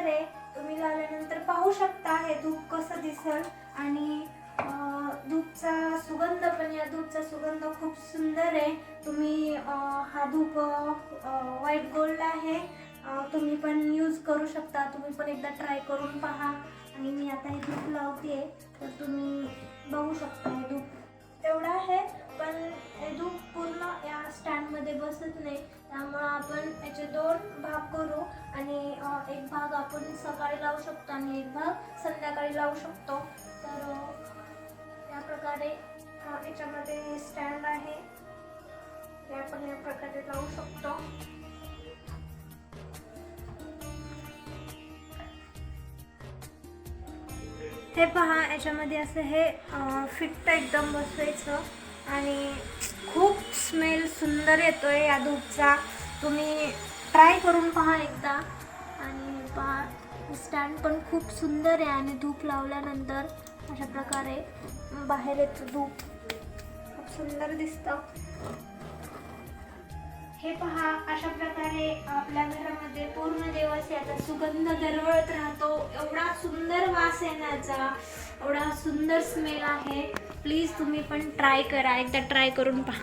Colour आहे. तुम्ही लावल्यानंतर पाहू शकता हे धूप कसं दिसल. आणि धूपचा सुगंध पण या धूपचा सुगंध खूप सुंदर आहे. तुम्ही हा धूप व्हाईट गोल्ड आहे. तुम्ही पण यूज करू शकता. तुम्ही पण एकदा ट्राय करून पहा. आणि मी आता हे धूप लावते. तर तुम्ही बघू शकता हे धूप. एवढं आहे. पण हे धूप पूर्ण या स्टँडमध्ये बसत नाही. त्यामुळं आपण याचे दोन भाग करू. आणि एक भाग आपण सकाळी लावू शकतो आणि एक भाग संध्याकाळी लावू शकतो. तर या प्रकारे याच्यामध्ये स्टँड आहे. हे आपण या प्रकारे लावू शकतो. हे पहा याच्यामध्ये असं हे फिट्ट एकदम बसवायचं आणि खूप स्मेल सुंदर येतोय या धूपचा. तुम्ही ट्राय करून पहा एकदा. आणि पहा स्टँड पण खूप सुंदर आहे आणि धूप लावल्यानंतर अशा प्रकारे बाहेर येतं धूप खूप सुंदर दिसतं. हे पहा अशा प्रकारे आपल्या घरामध्ये पूर्ण दिवस याचा सुगंध दरवळत राहतो. एवढा सुंदर वास येण्याचा एवढा सुंदर स्मेल आहे. प्लीज तुम्ही पण ट्राय करा. एकदा ट्राय करून पहा.